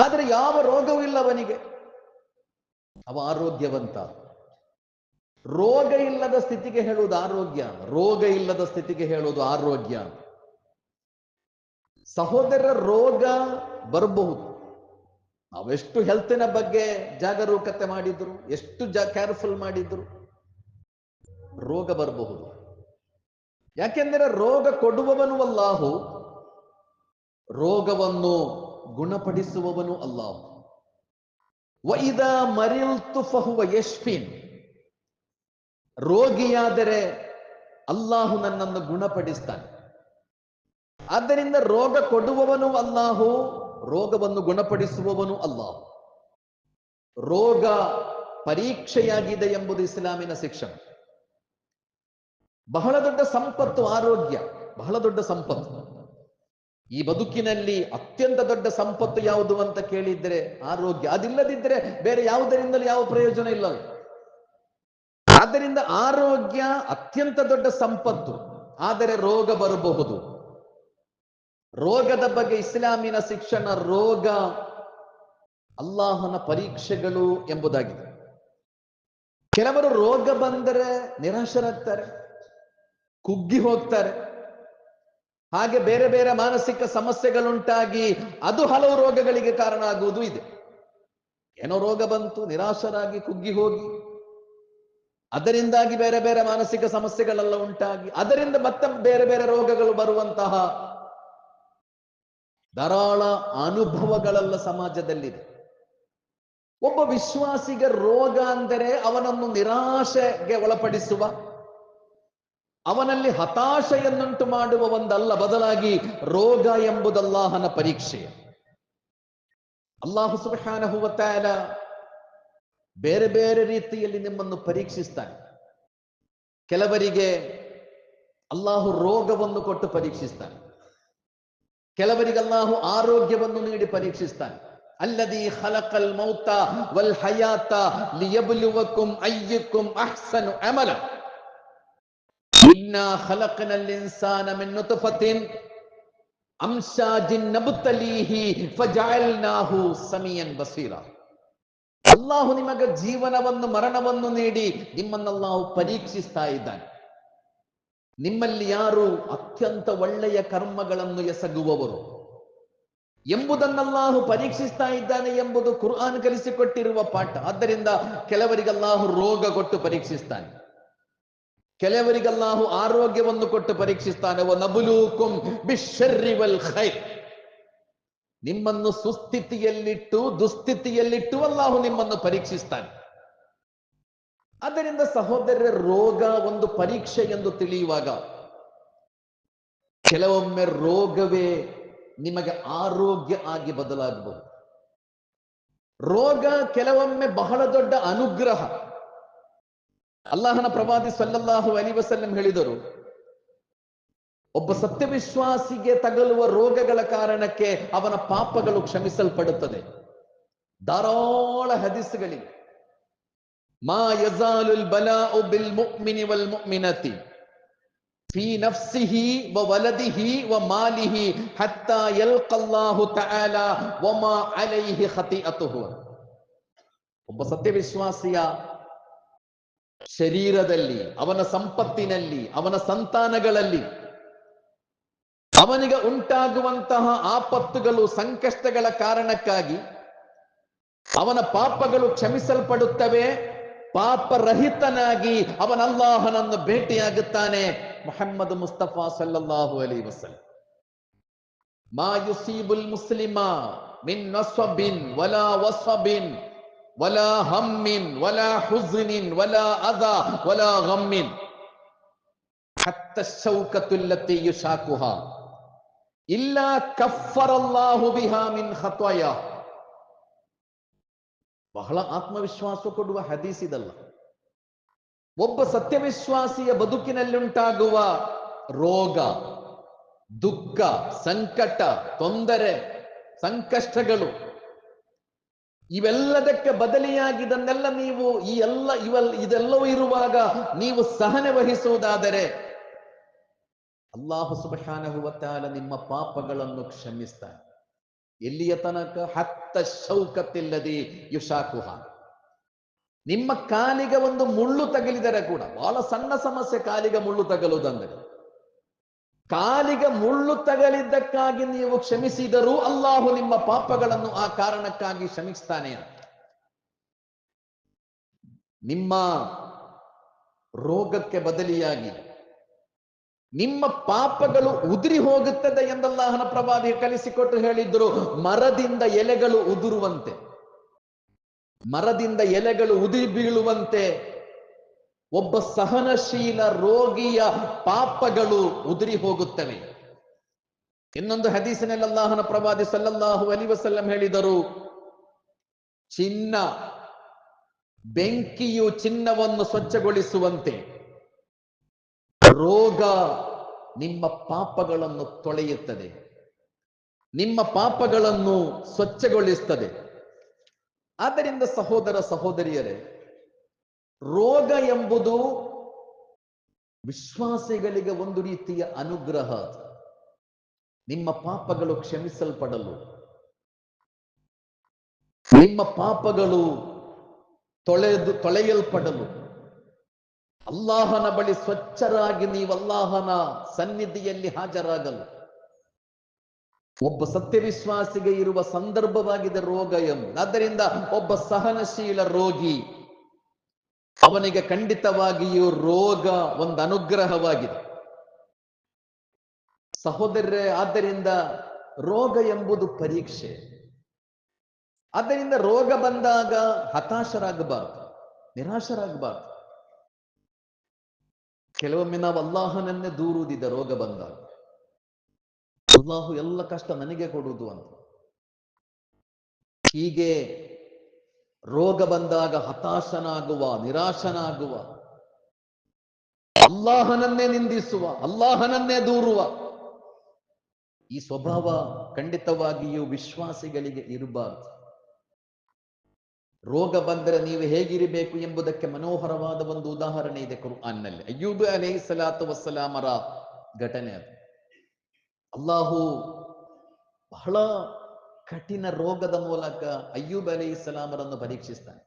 ಆದರೆ ಯಾವ ರೋಗವೂ ಇಲ್ಲ ಅವನಿಗೆ. ಅವ ಆರೋಗ್ಯವಂತ. ರೋಗ ಇಲ್ಲದ ಸ್ಥಿತಿಗೆ ಹೇಳುವುದು ಆರೋಗ್ಯ. ರೋಗ ಇಲ್ಲದ ಸ್ಥಿತಿಗೆ ಹೇಳುವುದು ಆರೋಗ್ಯ. ಸಹೋದರ ರೋಗ ಬರಬಹುದು. ನಾವೆಷ್ಟು ಹೆಲ್ತಿನ ಬಗ್ಗೆ ಜಾಗರೂಕತೆ ಮಾಡಿದ್ರು, ಎಷ್ಟು ಜಾ ಕೇರ್ಫುಲ್ ಮಾಡಿದ್ರು, ರೋಗ ಬರಬಹುದು. ಯಾಕೆಂದರೆ ರೋಗ ಕೊಡುವವನು ಅಲ್ಲಾಹು, ರೋಗವನ್ನು ಗುಣಪಡಿಸುವವನು ಅಲ್ಲಾಹು. ವೈದ ಮರಿಲ್ತು ಫಹುವ ಯಶ್ಫಿನ್. ರೋಗಿಯಾದರೆ ಅಲ್ಲಾಹು ನನ್ನನ್ನು ಗುಣಪಡಿಸ್ತಾನೆ. ಆದ್ದರಿಂದ ರೋಗ ಕೊಡುವವನು ಅಲ್ಲಾಹು, ರೋಗವನ್ನು ಗುಣಪಡಿಸುವವನು ಅಲ್ಲಾಹು. ರೋಗ ಪರೀಕ್ಷೆಯಾಗಿದೆ ಎಂಬುದು ಇಸ್ಲಾಮಿನ ಶಿಕ್ಷಣ. ಬಹಳ ದೊಡ್ಡ ಸಂಪತ್ತು ಆರೋಗ್ಯ, ಬಹಳ ದೊಡ್ಡ ಸಂಪತ್ತು. ಈ ಬದುಕಿನಲ್ಲಿ ಅತ್ಯಂತ ದೊಡ್ಡ ಸಂಪತ್ತು ಯಾವುದು ಅಂತ ಕೇಳಿದ್ರೆ ಆರೋಗ್ಯ. ಅದಿಲ್ಲದಿದ್ರೆ ಬೇರೆ ಯಾವುದರಿಂದಲೂ ಯಾವ ಪ್ರಯೋಜನ ಇಲ್ಲ ಆದ್ದರಿಂದ ಆರೋಗ್ಯ ಅತ್ಯಂತ ದೊಡ್ಡ ಸಂಪತ್ತು. ಆದರೆ ರೋಗ ಬರಬಹುದು. ರೋಗದ ಬಗ್ಗೆ ಇಸ್ಲಾಮಿನ ಶಿಕ್ಷಣ ರೋಗ ಅಲ್ಲಾಹನ ಪರೀಕ್ಷೆಗಳು ಎಂಬುದಾಗಿದೆ. ಕೆಲವರು ರೋಗ ಬಂದರೆ ನಿರಾಶರಾಗ್ತಾರೆ, ಕುಗ್ಗಿ ಹೋಗ್ತಾರೆ. ಹಾಗೆ ಬೇರೆ ಬೇರೆ ಮಾನಸಿಕ ಸಮಸ್ಯೆಗಳುಂಟಾಗಿ ಅದು ಹಲವು ರೋಗಗಳಿಗೆ ಕಾರಣ ಆಗುವುದು ಇದೆ. ಏನೋ ರೋಗ ಬಂತು, ನಿರಾಶರಾಗಿ ಕುಗ್ಗಿ ಹೋಗಿ. ಅದರಿಂದಾಗಿ ಬೇರೆ ಬೇರೆ ಮಾನಸಿಕ ಸಮಸ್ಯೆಗಳೆಲ್ಲ ಉಂಟಾಗಿ, ಅದರಿಂದ ಮತ್ತೆ ಬೇರೆ ಬೇರೆ ರೋಗಗಳು ಬರುವಂತಹ ಧಾರಾಳ ಅನುಭವಗಳೆಲ್ಲ ಸಮಾಜದಲ್ಲಿದೆ. ಒಬ್ಬ ವಿಶ್ವಾಸಿಗ ರೋಗ ಅಂದರೆ ಅವನನ್ನು ನಿರಾಶೆಗೆ ಒಳಪಡಿಸುವ ಅವನಲ್ಲಿ ಹತಾಶೆಯನ್ನುಂಟು ಮಾಡುವ ಒಂದಲ್ಲ ಬದಲಾಗಿ ರೋಗ ಎಂಬುದಲ್ಲಾಹನ ಪರೀಕ್ಷೆ. ಅಲ್ಲಾಹು ಸುಬ್ಹಾನಹು ಹೂವತ್ತಾಯಲ ಬೇರೆ ಬೇರೆ ರೀತಿಯಲ್ಲಿ ನಿಮ್ಮನ್ನು ಪರೀಕ್ಷಿಸ್ತಾನೆ. ಕೆಲವರಿಗೆ ಅಲ್ಲಾಹು ರೋಗವನ್ನು ಕೊಟ್ಟು ಪರೀಕ್ಷಿಸ್ತಾನೆ. ಕೆಲವರಿಗೆ ಅಲ್ಲಾಹು ಆರೋಗ್ಯವನ್ನು ನೀಡಿ ಪರೀಕ್ಷಿಸ್ತಾನೆ. ಅಲ್ಲದಿ ಹಲಕಲ್ ಮೌತ ವಲ್ ಹಯಾತ ಲಿಯಬುಲುವಕುಂ ಅಯ್ಯುಕುಂ ಅಹ್ಸನು ಅಮಲ. ಇನ್ನ ಖಲಕನಲ್ ಇನ್ಸಾನ ಮಿನ್ ನುತ್ಫತಿನ್ ಅಮ್ಶಾಜಿನ್ ನಬ್ತಲೀಹಿ ಫಜಅಲ್ನಾಹು ಸಮೀಯನ್ ಬಸೀರಾ ಅಲ್ಲಾಹು ನಿಮಗೆ ಜೀವನವನ್ನು ಮರಣವನ್ನು ನೀಡಿ ನಿಮ್ಮನ್ನಲ್ಲಾಹು ಪರೀಕ್ಷಿಸ್ತಾ ಇದ್ದಾನೆ. ನಿಮ್ಮಲ್ಲಿ ಯಾರು ಅತ್ಯಂತ ಒಳ್ಳೆಯ ಕರ್ಮಗಳನ್ನು ಎಸಗುವವರು? ಎಂಬುದನ್ನಲ್ಲಾಹು ಪರೀಕ್ಷಿಸ್ತಾ ಇದ್ದಾನೆ ಎಂಬುದು ಕುರ್ಆನ್ ಕಲಿಸಿಕೊಟ್ಟಿರುವ ಪಾಠ. ಆದ್ದರಿಂದ ಕೆಲವರಿಗಲ್ಲಾಹು ರೋಗ ಕೊಟ್ಟು ಪರೀಕ್ಷಿಸ್ತಾನೆ. ಕೆಲವರಿಗಲ್ಲಾಹು ಆರೋಗ್ಯವನ್ನು ಕೊಟ್ಟು ಪರೀಕ್ಷಿಸ್ತಾನೆ. ನಿಮ್ಮನ್ನು ಸುಸ್ಥಿತಿಯಲ್ಲಿಟ್ಟು, ದುಸ್ಥಿತಿಯಲ್ಲಿಟ್ಟು ಅಲ್ಲಾಹು ನಿಮ್ಮನ್ನು ಪರೀಕ್ಷಿಸ್ತಾನೆ. ಅದರಿಂದ ಸಹೋದರರ ರೋಗ ಒಂದು ಪರೀಕ್ಷೆ ಎಂದು ತಿಳಿಯುವಾಗ, ಕೆಲವೊಮ್ಮೆ ರೋಗವೇ ನಿಮಗೆ ಆರೋಗ್ಯ ಆಗಿ ಬದಲಾಗಬಹುದು. ರೋಗ ಕೆಲವೊಮ್ಮೆ ಬಹಳ ದೊಡ್ಡ ಅನುಗ್ರಹ. ಅಲ್ಲಾಹನ ಪ್ರವಾದಿ ಸಲ್ಲಲ್ಲಾಹು ಅಲಿ ವಸಲ್ಲಂ ಹೇಳಿದರು, ಒಬ್ಬ ಸತ್ಯವಿಶ್ವಾಸಿಗೆ ತಗಲುವ ರೋಗಗಳ ಕಾರಣಕ್ಕೆ ಅವನ ಪಾಪಗಳು ಕ್ಷಮಿಸಲ್ಪಡುತ್ತದೆ. ಧಾರಾಳ ಹದಿಸ್ಗಳಿವೆ. ಮಾ ಯಜಾಲುಲ್ ಬಲಾ ಬಿಲ್ ಮುಕ್ಮಿನಿ ವಲ್ ಮುಕ್ಮಿನತಿ ಫೀ ನಫ್ಸಿಹಿ ವ ವಲದಿಹಿ ವ ಮಾಲಿಹಿ ಹತ್ತಾ ಯಲ್ಕಲ್ಲಾಹು ತಆಲಾ ವಮಾ ಅಲೈಹಿ ಖತಿಅತುಹು. ಒಬ್ಬ ಸತ್ಯವಿಶ್ವಾಸಿಯ ಶರೀರದಲ್ಲಿ, ಅವನ ಸಂಪತ್ತಿನಲ್ಲಿ, ಅವನ ಸಂತಾನಗಳಲ್ಲಿ ಅವನಿಗೆ ಉಂಟಾಗುವಂತಹ ಆಪತ್ತುಗಳು, ಸಂಕಷ್ಟಗಳ ಕಾರಣಕ್ಕಾಗಿ ಅವನ ಪಾಪಗಳು ಕ್ಷಮಿಸಲ್ಪಡುತ್ತವೆ. ಪಾಪರಹಿತನಾಗಿ ಅವನ ಅಲ್ಲಾಹನನ್ನು ಭೇಟಿಯಾಗುತ್ತಾನೆ ಮೊಹಮ್ಮದ್ ಮುಸ್ತಫಾ ಸಲ್ಲಲ್ಲಾಹು ಅಲಿ ವಸಲ್ ಮಾ ಯುಸೀಬುಲ್ ಮುಸ್ಲಿಮ ಮಿನ್ ವಲಾ ವಸ್ಬಿನ್ ವಲಾ ಹಮ್ಮಿನ್ ವಲಾ ಹುಜ್ನಿನ್ ವಲಾ ಅದಾ ವಲಾ ಗಮ್ಮಿನ್ ಹತ್ತ ಶೌಕತುಲ್ಲತಿ ಯುಶಾಕುಹಾ ಇಲ್ಲ ಕಫರಲ್ಲಾಹು ಬಿಹಾ ಮಿನ್ ಖತ್ವಯಾ ಬಹಳ ಆತ್ಮವಿಶ್ವಾಸ ಕೊಡುವ ಹದೀಸ್ ಇದಲ್ಲ ಒಬ್ಬ ಸತ್ಯವಿಶ್ವಾಸಿಯ ಬದುಕಿನಲ್ಲುಂಟಾಗುವ ರೋಗ ದುಃಖ ಸಂಕಟ ತೊಂದರೆ ಸಂಕಷ್ಟಗಳು ಇವೆಲ್ಲದಕ್ಕೆ ಬದಲಿಯಾಗಿದನ್ನೆಲ್ಲ ನೀವು ಈ ಎಲ್ಲ ಇವೆಲ್ಲ ಇದೆಲ್ಲವೂ ಇರುವಾಗ ನೀವು ಸಹನೆ ವಹಿಸುವುದಾದರೆ ಅಲ್ಲಾಹು ಸುಬಹಾನಹುವತ್ತಾಲ ನಿಮ್ಮ ಪಾಪಗಳನ್ನು ಕ್ಷಮಿಸ್ತಾನೆ. ಎಲ್ಲಿಯ ತನಕ? ಹತ್ತ ಶೌಕತ್ತಿಲ್ಲದಿ ಯುಷಾಕುಹ ನಿಮ್ಮ ಕಾಲಿಗೆ ಒಂದು ಮುಳ್ಳು ತಗಲಿದರೆ ಕೂಡ, ಬಹಳ ಸಣ್ಣ ಸಮಸ್ಯೆ ಕಾಲಿಗೆ ಮುಳ್ಳು ತಗಲುವುದಂದರೆ ಕಾಲಿಗೆ ಮುಳ್ಳು ತಗಲಿದ್ದಕ್ಕಾಗಿ ನೀವು ಕ್ಷಮಿಸಿದರೂ ಅಲ್ಲಾಹು ನಿಮ್ಮ ಪಾಪಗಳನ್ನು ಆ ಕಾರಣಕ್ಕಾಗಿ ಕ್ಷಮಿಸ್ತಾನೆ ಅಂತ. ನಿಮ್ಮ ರೋಗಕ್ಕೆ ಬದಲಿಯಾಗಿ ನಿಮ್ಮ ಪಾಪಗಳು ಉದುರಿ ಹೋಗುತ್ತದೆ ಎಂದಲ್ಲಾಹನ ಪ್ರವಾದಿ ಕಲಿಸಿಕೊಟ್ಟು ಹೇಳಿದ್ರು, ಮರದಿಂದ ಎಲೆಗಳು ಉದುರುವಂತೆ. ಮರದಿಂದ ಎಲೆಗಳು ಉದುರಿ ಬೀಳುವಂತೆ. ಒಬ್ಬ ಸಹನಶೀಲ ರೋಗಿಯ ಪಾಪಗಳು ಉದುರಿ ಹೋಗುತ್ತವೆ. ಇನ್ನೊಂದು ಹದೀಸಿನಲ್ಲಿ ಅಲ್ಲಾಹನ ಪ್ರವಾದಿ ಸಲ್ಲಲ್ಲಾಹು ಅಲಿ ವಸಲ್ಲಂ ಹೇಳಿದರು, ಚಿನ್ನ ಬೆಂಕಿಯು ಚಿನ್ನವನ್ನು ಸ್ವಚ್ಛಗೊಳಿಸುವಂತೆ. ರೋಗ ನಿಮ್ಮ ಪಾಪಗಳನ್ನು ತೊಳೆಯುತ್ತದೆ. ನಿಮ್ಮ ಪಾಪಗಳನ್ನು ಸ್ವಚ್ಛಗೊಳಿಸುತ್ತದೆ ಆದ್ದರಿಂದ ಸಹೋದರ ಸಹೋದರಿಯರೇ ರೋಗ ಎಂಬುದು ವಿಶ್ವಾಸಿಗಳಿಗೆ ಒಂದು ರೀತಿಯ ಅನುಗ್ರಹ. ನಿಮ್ಮ ಪಾಪಗಳು ಕ್ಷಮಿಸಲ್ಪಡಲು. ನಿಮ್ಮ ಪಾಪಗಳು ತೊಳೆದು, ತೊಳೆಯಲ್ಪಡಲು. ಅಲ್ಲಾಹನ ಬಳಿ ಸ್ವಚ್ಛರಾಗಿ ನೀವು ಅಲ್ಲಾಹನ ಸನ್ನಿಧಿಯಲ್ಲಿ ಹಾಜರಾಗಲು. ಒಬ್ಬ ಸತ್ಯವಿಶ್ವಾಸಿಗೆ ಇರುವ ಸಂದರ್ಭವಾಗಿದೆ ರೋಗ ಎಂಬುದು ಆದ್ದರಿಂದ ಒಬ್ಬ ಸಹನಶೀಲ ರೋಗಿ ಅವನಿಗೆ ಖಂಡಿತವಾಗಿಯೂ ರೋಗ ಒಂದು ಅನುಗ್ರಹವಾಗಿದೆ. ಸಹೋದರರೇ, ಆದ್ದರಿಂದ ರೋಗ ಎಂಬುದು ಪರೀಕ್ಷೆ. ಆದ್ದರಿಂದ ರೋಗ ಬಂದಾಗ ಹತಾಶರಾಗಬಾರದು, ನಿರಾಶರಾಗಬಾರದು. ಕೆಲವೊಮ್ಮೆ ನಾವು ಅಲ್ಲಾಹನನ್ನೇ ದೂರುವುದಿದ್ದ ರೋಗ ಬಂದಾಗ, ಅಲ್ಲಾಹು ಎಲ್ಲ ಕಷ್ಟ ನನಗೆ ಕೊಡುವುದು ಅಂತ. ಹೀಗೆ ರೋಗ ಬಂದಾಗ ಹತಾಶನಾಗುವ, ನಿರಾಶನಾಗುವ. ಅಲ್ಲಾಹನನ್ನೇ ನಿಂದಿಸುವ, ಅಲ್ಲಾಹನನ್ನೇ ದೂರುವ. ಈ ಸ್ವಭಾವ ಖಂಡಿತವಾಗಿಯೂ ವಿಶ್ವಾಸಿಗಳಿಗೆ ಇರಬಾರದು. ರೋಗ ಬಂದರೆ ನೀವು ಹೇಗಿರಬೇಕು ಎಂಬುದಕ್ಕೆ ಮನೋಹರವಾದ ಒಂದು ಉದಾಹರಣೆ ಇದೆ ಕುರ್ಆನ್ನಲ್ಲಿ. ಅಯ್ಯೂಬ್ ಅಲೈ ಸಲಾತು ವಸ್ಸಲಾಮರ ಘಟನೆ ಅದು. ಅಲ್ಲಾಹು ಬಹಳ ಕಠಿಣ ರೋಗದ ಮೂಲಕ ಅಯ್ಯೂಬ್ ಅಲಿ ಇಸ್ಲಾಮರನ್ನು ಪರೀಕ್ಷಿಸ್ತಾನೆ.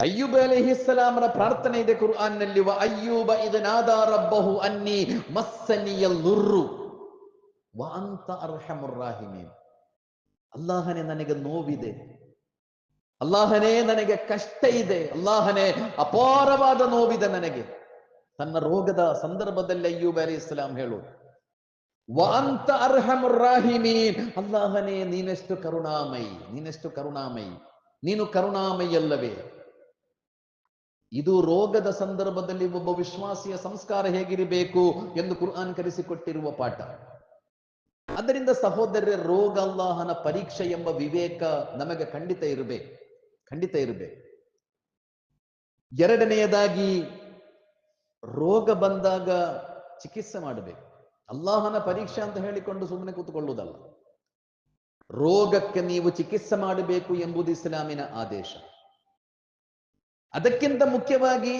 ಅಯ್ಯೂಬ್ ಅಲಿ ಇಸ್ಲಾಮರ ಪ್ರಾರ್ಥನೆ ಇದೆ ಕುರ್ಆನ್ನಲ್ಲಿ ಅಯ್ಯೂಬ ಇದನಾದ ರಬ್ಬಹು ಅನ್ನಿ ಮಸ್ಸನಿಯ ಲುರ್ರು ವಾಂತ ಅಂತ ಅರ್ಹಮುರ್ ರಾಹಿಮೀನ್. ಅಲ್ಲಾಹನೇ ನನಗೆ ನೋವಿದೆ. ಅಲ್ಲಾಹನೇ ನನಗೆ ಕಷ್ಟ ಇದೆ. ಅಲ್ಲಾಹನೇ ಅಪಾರವಾದ ನೋವಿದೆ ನನಗೆ. ತನ್ನ ರೋಗದ ಸಂದರ್ಭದಲ್ಲಿ ಅಯ್ಯೂಬ್ ಅಲಿ ಇಸ್ಲಾಂ ಹೇಳೋದು ವಾಂತ ಅರ್ಹಮುರ್ರಾಹಿಮೀನ್. ಅಲ್ಲಾಹನೇ, ನೀನೆಷ್ಟು ಕರುಣಾಮಯಿ ನೀನೆಷ್ಟು ಕರುಣಾಮಯಿ, ನೀನು ಕರುಣಾಮಯಲ್ಲವೇ ಇದು ರೋಗದ ಸಂದರ್ಭದಲ್ಲಿ ಒಬ್ಬ ವಿಶ್ವಾಸಿಯ ಸಂಸ್ಕಾರ ಹೇಗಿರಬೇಕು ಎಂದು ಕುರ್ಆನ್ ಕಲಿಸಿಕೊಟ್ಟಿರುವ ಪಾಠ. ಅದರಿಂದ ಸಹೋದರ ರೋಗ ಅಲ್ಲಾಹನ ಪರೀಕ್ಷೆ ಎಂಬ ವಿವೇಕ ನಮಗೆ ಖಂಡಿತ ಇರಬೇಕು ಖಂಡಿತ ಇರಬೇಕು ಎರಡನೆಯದಾಗಿ, ರೋಗ ಬಂದಾಗ ಚಿಕಿತ್ಸೆ ಮಾಡಬೇಕು. ಅಲ್ಲಾಹನ ಪರೀಕ್ಷೆ ಅಂತ ಹೇಳಿಕೊಂಡು ಸುಮ್ಮನೆ ಕೂತ್ಕೊಳ್ಳುವುದಲ್ಲ. ರೋಗಕ್ಕೆ ನೀವು ಚಿಕಿತ್ಸೆ ಮಾಡಬೇಕು ಎಂಬುದು ಇಸ್ಲಾಮಿನ ಆದೇಶ. ಅದಕ್ಕಿಂತ ಮುಖ್ಯವಾಗಿ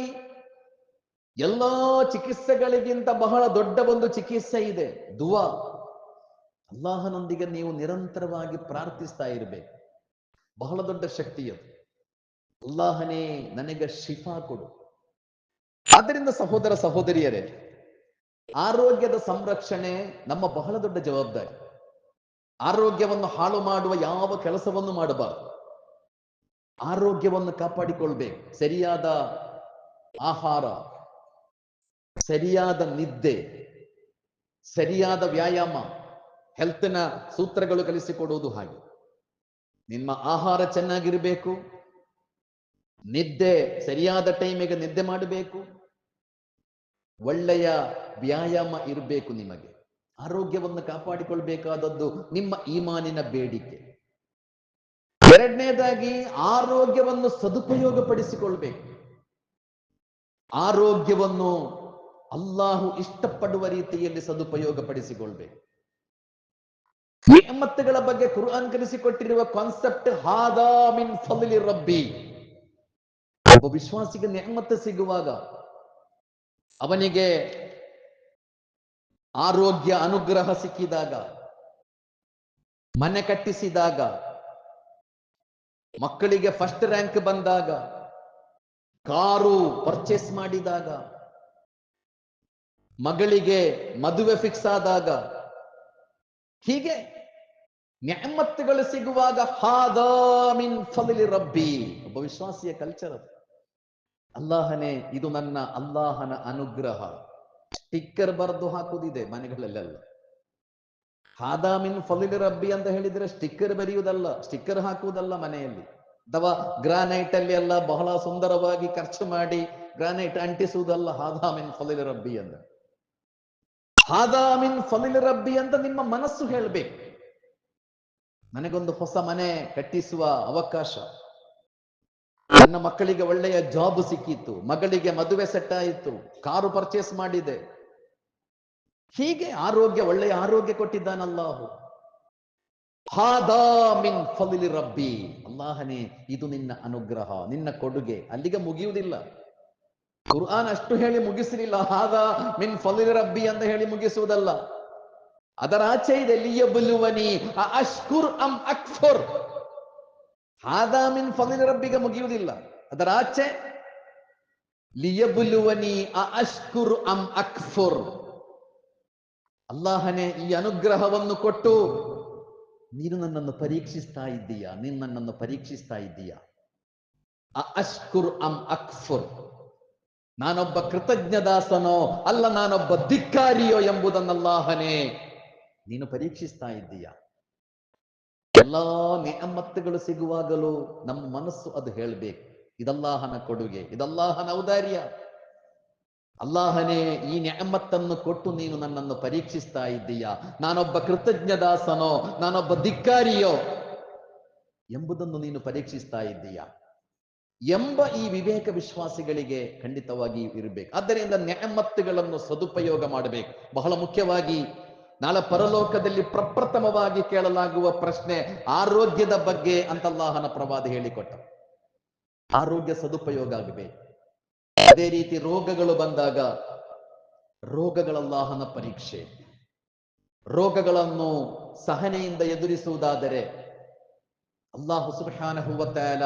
ಎಲ್ಲಾ ಚಿಕಿತ್ಸೆಗಳಿಗಿಂತ ಬಹಳ ದೊಡ್ಡ ಒಂದು ಚಿಕಿತ್ಸೆ ಇದೆ, ದುವಾ. ಅಲ್ಲಾಹನೊಂದಿಗೆ ನೀವು ನಿರಂತರವಾಗಿ ಪ್ರಾರ್ಥಿಸ್ತಾ ಇರಬೇಕು. ಬಹಳ ದೊಡ್ಡ ಶಕ್ತಿ ಅದು. ಅಲ್ಲಾಹನೇ ನನಗೆ ಶಿಫಾ ಕೊಡು. ಆದ್ದರಿಂದ ಸಹೋದರ ಸಹೋದರಿಯರೇ ಆರೋಗ್ಯದ ಸಂರಕ್ಷಣೆ ನಮ್ಮ ಬಹಳ ದೊಡ್ಡ ಜವಾಬ್ದಾರಿ. ಆರೋಗ್ಯವನ್ನು ಹಾಳು ಮಾಡುವ ಯಾವ ಕೆಲಸವನ್ನು ಮಾಡಬಾರದು. ಆರೋಗ್ಯವನ್ನು ಕಾಪಾಡಿಕೊಳ್ಬೇಕು. ಸರಿಯಾದ ಆಹಾರ, ಸರಿಯಾದ ನಿದ್ದೆ, ಸರಿಯಾದ ವ್ಯಾಯಾಮ, ಹೆಲ್ತ್ನ ಸೂತ್ರಗಳು ಕಲಿಸಿಕೊಡುವುದು ಹಾಗೆ. ನಿಮ್ಮ ಆಹಾರ ಚೆನ್ನಾಗಿರಬೇಕು. ನಿದ್ದೆ, ಸರಿಯಾದ ಟೈಮಿಗೆ ನಿದ್ದೆ ಮಾಡಬೇಕು. ಒಳ್ಳೆಯ ವ್ಯಾಯಾಮ ಇರಬೇಕು ನಿಮಗೆ. ಆರೋಗ್ಯವನ್ನು ಕಾಪಾಡಿಕೊಳ್ಬೇಕಾದದ್ದು ನಿಮ್ಮ ಈಮಾನಿನ ಬೇಡಿಕೆ. ಎರಡನೇದಾಗಿ ಆರೋಗ್ಯವನ್ನು ಸದುಪಯೋಗಪಡಿಸಿಕೊಳ್ಬೇಕು. ಆರೋಗ್ಯವನ್ನು ಅಲ್ಲಾಹು ಇಷ್ಟಪಡುವ ರೀತಿಯಲ್ಲಿ ಸದುಪಯೋಗಪಡಿಸಿಕೊಳ್ಬೇಕು. ನಿಯಮತ್ತುಗಳ ಬಗ್ಗೆ ಕುರು ಕಲಿಸಿಕೊಟ್ಟಿರುವ ಕಾನ್ಸೆಪ್ಟ್ ಹಾದಾಮಿನ್ ಮಿನ್ ಫضل ರಬ್ಬಿ. ಒಬ್ಬ ವಿಶ್ವಾಸಿಗೆ ನೆಮ್ಮತ್ತು ಸಿಗುವಾಗ ಅವನಿಗೆ ಆರೋಗ್ಯ ಅನುಗ್ರಹ ಸಿಕ್ಕಿದಾಗ, ಮನೆ ಕಟ್ಟಿಸಿದಾಗ, ಮಕ್ಕಳಿಗೆ ಫಸ್ಟ್ ರ್ಯಾಂಕ್ ಬಂದಾಗ, ಕಾರು ಪರ್ಚೇಸ್ ಮಾಡಿದಾಗ, ಮಗಳಿಗೆ ಮದುವೆ ಫಿಕ್ಸ್ ಆದಾಗ, ಹೀಗೆ ನ್ಯಾಮತ್ತುಗಳು ಸಿಗುವಾಗ ಹಾದಾ ಮಿನ್ ಫಲಿ ರಬ್ಬಿ, ಒಬ್ಬ ವಿಶ್ವಾಸಿಯ ಕಲ್ಚರ್ ಅದು. ಅಲ್ಲಾಹನೇ, ಇದು ನನ್ನ ಅಲ್ಲಾಹನ ಅನುಗ್ರಹ. ಸ್ಟಿಕ್ಕರ್ ಬರೆದು ಹಾಕುವುದಿದೆ ಮನೆಗಳಲ್ಲೆಲ್ಲ. ಹಾದಾಮಿನ್ ಫಲಿಲ್ ರಬ್ಬಿ ಅಂತ ಹೇಳಿದ್ರೆ ಸ್ಟಿಕ್ಕರ್ ಬರೆಯುವುದಲ್ಲ, ಸ್ಟಿಕ್ಕರ್ ಹಾಕುವುದಲ್ಲ ಮನೆಯಲ್ಲಿ. ಅಥವಾ ಗ್ರಾನೈಟ್ ಅಲ್ಲಿ ಎಲ್ಲ ಬಹಳ ಸುಂದರವಾಗಿ ಖರ್ಚು ಮಾಡಿ ಗ್ರಾನೈಟ್ ಅಂಟಿಸುವುದಲ್ಲ ಹಾದಾಮಿನ್ ಫಲಿಲ್ ರಬ್ಬಿ ಅಂತ. ಹಾದಾಮಿನ್ ಫಲಿಲ್ ರಬ್ಬಿ ಅಂತ ನಿಮ್ಮ ಮನಸ್ಸು ಹೇಳ್ಬೇಕು. ನನಗೊಂದು ಹೊಸ ಮನೆ ಕಟ್ಟಿಸುವ ಅವಕಾಶ. ನನ್ನ ಮಕ್ಕಳಿಗೆ ಒಳ್ಳೆಯ ಜಾಬ್ ಸಿಕ್ಕಿತ್ತು, ಮಗಳಿಗೆ ಮದುವೆ ಸೆಟ್ ಆಯಿತು, ಕಾರು ಪರ್ಚೇಸ್ ಮಾಡಿದೆ. ಹೀಗೆ ಆರೋಗ್ಯ, ಒಳ್ಳೆಯ ಆರೋಗ್ಯ ಕೊಟ್ಟಿದ್ದಾನಲ್ಲಾಹು. ಫಲಿಲಿ ರಬ್ಬಿ. ಅಲ್ಲಾಹನೇ, ಇದು ನಿನ್ನ ಅನುಗ್ರಹ, ನಿನ್ನ ಕೊಡುಗೆ. ಅಲ್ಲಿಗೆ ಮುಗಿಯುವುದಿಲ್ಲ. ಕುರ್ಆನ್ ಅಷ್ಟು ಹೇಳಿ ಮುಗಿಸಲಿಲ್ಲ, ಹಾದಾ ಮಿನ್ ಫಲಿಲಿ ರಬ್ಬಿ ಅಂತ ಹೇಳಿ ಮುಗಿಸುವುದಲ್ಲ. ಅದರ ಆಚೆ ಇದೆ, ಲಿಯಬುಲುವನಿ ಅಶ್ಕುರ್ ಅಂ ಅಕ್ಫುರ್. ಹಾದಾ ಫಲಿನ ರಬ್ಬಿಗೆ ಮುಗಿಯುವುದಿಲ್ಲ ಅದರ ಆಚೆ ಲಿಯಬುಲುವನಿ ಅಷ್ಕುರ್ ಅಂ ಅಕ್ಫುರ್ ಅಲ್ಲಾಹನೇ ಈ ಅನುಗ್ರಹವನ್ನು ಕೊಟ್ಟು ನೀನು ನನ್ನನ್ನು ಪರೀಕ್ಷಿಸ್ತಾ ಇದ್ದೀಯಾ ನೀನು ನನ್ನನ್ನು ಪರೀಕ್ಷಿಸ್ತಾ ಇದ್ದೀಯಾ ಅಷ್ಕುರ್ ಅಂ ಅಕ್ಫುರ್ ನಾನೊಬ್ಬ ಕೃತಜ್ಞ ದಾಸನೋ ಅಲ್ಲ ನಾನೊಬ್ಬ ಧಿಕ್ಕಾರಿಯೋ ಎಂಬುದನ್ನಲ್ಲಾಹನೇ ನೀನು ಪರೀಕ್ಷಿಸ್ತಾ ಇದ್ದೀಯಾ ಎಲ್ಲಾ ನಿಯಮತ್ತುಗಳು ಸಿಗುವಾಗಲೂ ನಮ್ಮ ಮನಸ್ಸು ಅದು ಹೇಳಬೇಕು. ಇದಲ್ಲಾಹನ ಕೊಡುಗೆ, ಇದಲ್ಲಾಹನ ಔದಾರ್ಯ. ಅಲ್ಲಾಹನೇ ಈ ನ್ಯಾಮತ್ತನ್ನು ಕೊಟ್ಟು ನೀನು ನನ್ನನ್ನು ಪರೀಕ್ಷಿಸ್ತಾ ಇದ್ದೀಯಾ? ನಾನೊಬ್ಬ ಕೃತಜ್ಞ ದಾಸನೋ ನಾನೊಬ್ಬ ಧಿಕ್ಕಾರಿಯೋ? ಎಂಬುದನ್ನು ನೀನು ಪರೀಕ್ಷಿಸ್ತಾ ಇದ್ದೀಯಾ? ಎಂಬ ಈ ವಿವೇಕ ವಿಶ್ವಾಸಿಗಳಿಗೆ ಖಂಡಿತವಾಗಿ ಇರಬೇಕು. ಆದ್ದರಿಂದ ನ್ಯಾಮತ್ತುಗಳನ್ನು ಸದುಪಯೋಗ ಮಾಡಬೇಕು. ಬಹಳ ಮುಖ್ಯವಾಗಿ ನಾಳೆ ಪರಲೋಕದಲ್ಲಿ ಪ್ರಪ್ರಥಮವಾಗಿ ಕೇಳಲಾಗುವ ಪ್ರಶ್ನೆ, ಆರೋಗ್ಯದ ಬಗ್ಗೆ ಅಂತಲ್ಲಾಹನ ಪ್ರವಾದಿ ಹೇಳಿಕೊಟ್ಟ. ಆರೋಗ್ಯ ಸದುಪಯೋಗ ಆಗಬೇಕು. ಅದೇ ರೀತಿ ರೋಗಗಳು ಬಂದಾಗ ರೋಗಗಳಲ್ಲಾಹನ ಪರೀಕ್ಷೆ. ರೋಗಗಳನ್ನು ಸಹನೆಯಿಂದ ಎದುರಿಸುವುದಾದರೆ ಅಲ್ಲಾಹು ಸುಬ್ಹಾನಹು ಹೂವತ್ತಾಯಲ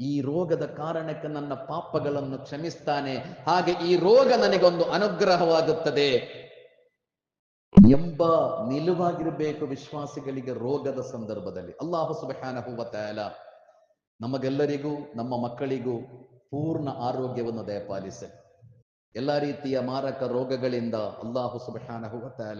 ಈ ರೋಗದ ಕಾರಣಕ್ಕೆ ನನ್ನ ಪಾಪಗಳನ್ನು ಕ್ಷಮಿಸ್ತಾನೆ. ಹಾಗೆ ಈ ರೋಗ ನನಗೊಂದು ಅನುಗ್ರಹವಾಗುತ್ತದೆ. ಎಂಬ ನಿಲುವಾಗಿರಬೇಕು ವಿಶ್ವಾಸಿಗಳಿಗೆ ರೋಗದ ಸಂದರ್ಭದಲ್ಲಿ. ಅಲ್ಲಾಹು ಸುಬಹಾನ ಹೂವ ತಆಲ ನಮಗೆಲ್ಲರಿಗೂ, ನಮ್ಮ ಮಕ್ಕಳಿಗೂ ಪೂರ್ಣ ಆರೋಗ್ಯವನ್ನು ದಯಪಾಲಿಸಲಿ. ಎಲ್ಲ ರೀತಿಯ ಮಾರಕ ರೋಗಗಳಿಂದ ಅಲ್ಲಾಹು ಸುಬಹಾನ ವ ತಆಲ